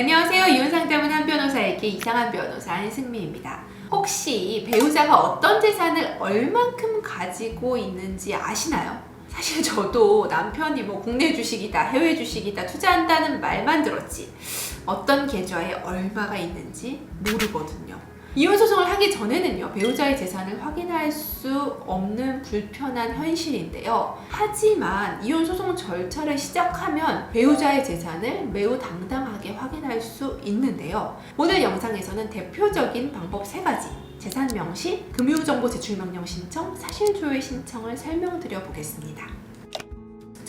안녕하세요. 이혼상담은 한 변호사에게 이상한 변호사 한승미입니다. 혹시 배우자가 어떤 재산을 얼만큼 가지고 있는지 아시나요? 사실 저도 남편이 뭐 국내 주식이다, 해외 주식이다 투자한다는 말만 들었지 어떤 계좌에 얼마가 있는지 모르거든요. 이혼 소송을 하기 전에는요, 배우자의 재산을 확인할 수 없는 불편한 현실인데요. 하지만 이혼 소송 절차를 시작하면 배우자의 재산을 매우 당당하게 확인할 수 있는데요. 오늘 영상에서는 대표적인 방법 세 가지, 재산 명시, 금융정보 제출 명령 신청, 사실조회 신청을 설명드려 보겠습니다.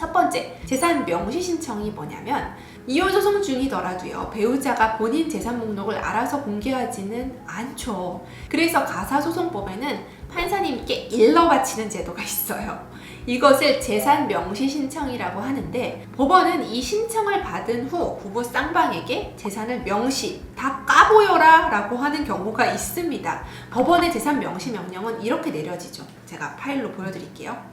첫 번째, 재산 명시 신청이 뭐냐면 이혼 소송 중이더라도요 배우자가 본인 재산 목록을 알아서 공개하지는 않죠. 그래서 가사소송법에는 판사님께 일러 바치는 제도가 있어요. 이것을 재산 명시 신청이라고 하는데 법원은 이 신청을 받은 후 부부 쌍방에게 재산을 명시 다 까보여라 라고 하는 경우가 있습니다. 법원의 재산 명시 명령은 이렇게 내려지죠. 제가 파일로 보여드릴게요.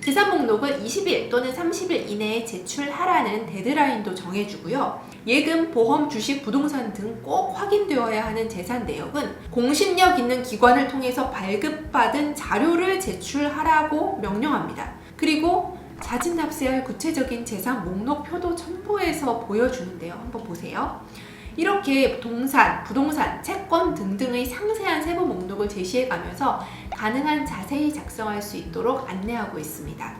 재산 목록을 20일 또는 30일 이내에 제출하라는 데드라인도 정해주고요. 예금, 보험, 주식, 부동산 등 꼭 확인되어야 하는 재산 내역은 공신력 있는 기관을 통해서 발급받은 자료를 제출하라고 명령합니다. 그리고 자진 납세할 구체적인 재산 목록표도 첨부해서 보여주는데요. 한번 보세요. 이렇게 동산, 부동산, 채권 등등의 상세한 세부 목록을 제시해 가면서 가능한 자세히 작성할 수 있도록 안내하고 있습니다.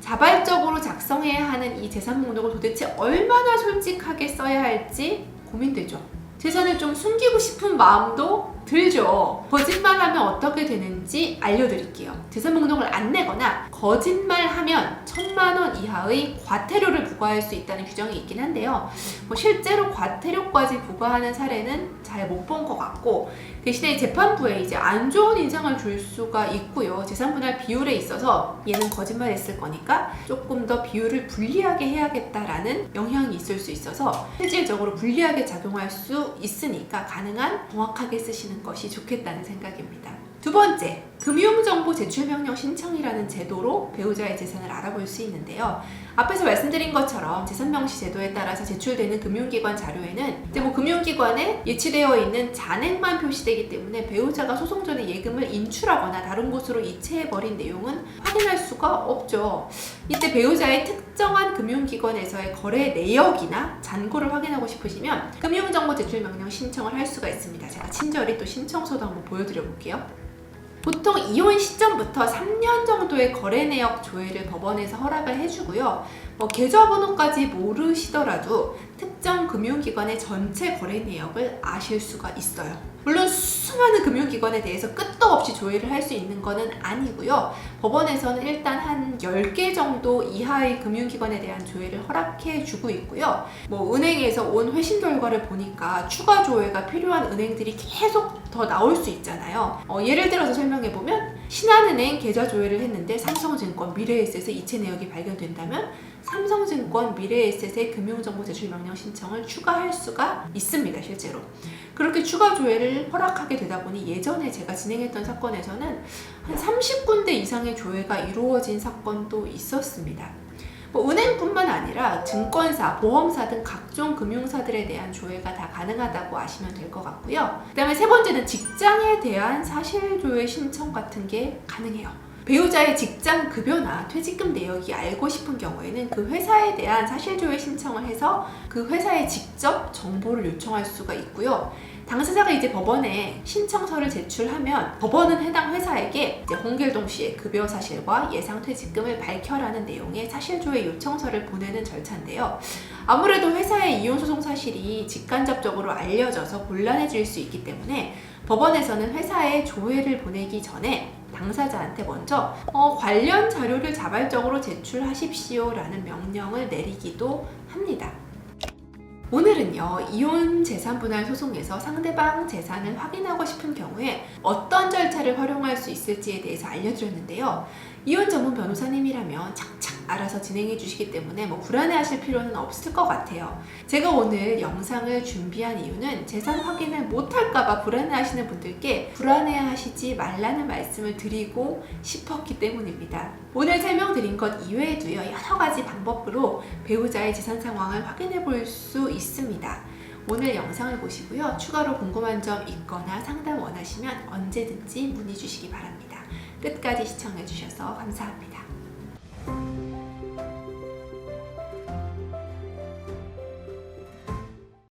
자발적으로 작성해야 하는 이 재산 목록을 도대체 얼마나 솔직하게 써야 할지 고민되죠. 재산을 좀 숨기고 싶은 마음도 들죠. 거짓말하면 어떻게 되는지 알려드릴게요. 재산 목록을 안 내거나 거짓말하면 천만 원 이하의 과태료를 부과할 수 있다는 규정이 있긴 한데요. 뭐 실제로 과태료까지 부과하는 사례는 잘 못 본 것 같고 대신에 재판부에 이제 안 좋은 인상을 줄 수가 있고요. 재산 분할 비율에 있어서 얘는 거짓말했을 거니까 조금 더 비율을 불리하게 해야겠다라는 영향이 있을 수 있어서 실질적으로 불리하게 작용할 수 있으니까 가능한 정확하게 쓰시는 것이 좋겠다는 생각입니다. 두 번째, 금융정보 제출 명령 신청이라는 제도로 배우자의 재산을 알아볼 수 있는데요. 앞에서 말씀드린 것처럼 재산명시 제도에 따라서 제출되는 금융기관 자료에는 이제 뭐 금융기관에 예치되어 있는 잔액만 표시되기 때문에 배우자가 소송 전에 예금을 인출하거나 다른 곳으로 이체해버린 내용은 확인할 수가 없죠. 이때 배우자의 특정한 금융기관에서의 거래 내역이나 잔고를 확인하고 싶으시면 금융정보 제출 명령 신청을 할 수가 있습니다. 제가 친절히 또 신청서도 한번 보여드려 볼게요. 보통 이혼 시점부터 3년 정도의 거래 내역 조회를 법원에서 허락을 해주고요. 뭐 계좌번호까지 모르시더라도 특정 금융기관의 전체 거래 내역을 아실 수가 있어요. 물론 수많은 금융기관에 대해서 끝도 없이 조회를 할 수 있는 것은 아니고요. 법원에서는 일단 한 10개 정도 이하의 금융기관에 대한 조회를 허락해 주고 있고요. 뭐 은행에서 온 회신 결과를 보니까 추가 조회가 필요한 은행들이 계속 더 나올 수 있잖아요. 어, 예를 들어서 설명해 보면 신한은행 계좌 조회를 했는데 삼성증권, 미래에셋의 이체 내역이 발견된다면 삼성증권, 미래에셋의 금융정보 제출 명령 신청을 추가할 수가 있습니다, 실제로. 그렇게 추가 조회를 허락하게 되다 보니 예전에 제가 진행했던 사건에서는 한 30군데 이상의 조회가 이루어진 사건도 있었습니다. 뭐 은행뿐만 아니라 증권사, 보험사 등 각종 금융사들에 대한 조회가 다 가능하다고 아시면 될 것 같고요. 그 다음에 세 번째는 직장에 대한 사실 조회 신청 같은 게 가능해요. 배우자의 직장 급여나 퇴직금 내역이 알고 싶은 경우에는 그 회사에 대한 사실조회 신청을 해서 그 회사에 직접 정보를 요청할 수가 있고요. 당사자가 이제 법원에 신청서를 제출하면 법원은 해당 회사에게 홍길동 씨의 급여 사실과 예상 퇴직금을 밝혀라는 내용의 사실조회 요청서를 보내는 절차인데요. 아무래도 회사의 이혼 소송 사실이 직간접적으로 알려져서 곤란해질 수 있기 때문에 법원에서는 회사에 조회를 보내기 전에 당사자한테 먼저 어, 관련 자료를 자발적으로 제출하십시오라는 명령을 내리기도 합니다. 오늘은요, 이혼 재산 분할 소송에서 상대방 재산을 확인하고 싶은 경우에 어떤 절차를 활용할 수 있을지에 대해서 알려드렸는데요. 이혼 전문 변호사님이라면 착착 알아서 진행해 주시기 때문에 뭐 불안해하실 필요는 없을 것 같아요. 제가 오늘 영상을 준비한 이유는 재산 확인을 못할까봐 불안해하시는 분들께 불안해하시지 말라는 말씀을 드리고 싶었기 때문입니다. 오늘 설명드린 것 이외에도 여러 가지 방법으로 배우자의 재산 상황을 확인해 볼 수 있습니다. 오늘 영상을 보시고요 추가로 궁금한 점 있거나 상담 원하시면 언제든지 문의 주시기 바랍니다. 끝까지 시청해주셔서 감사합니다.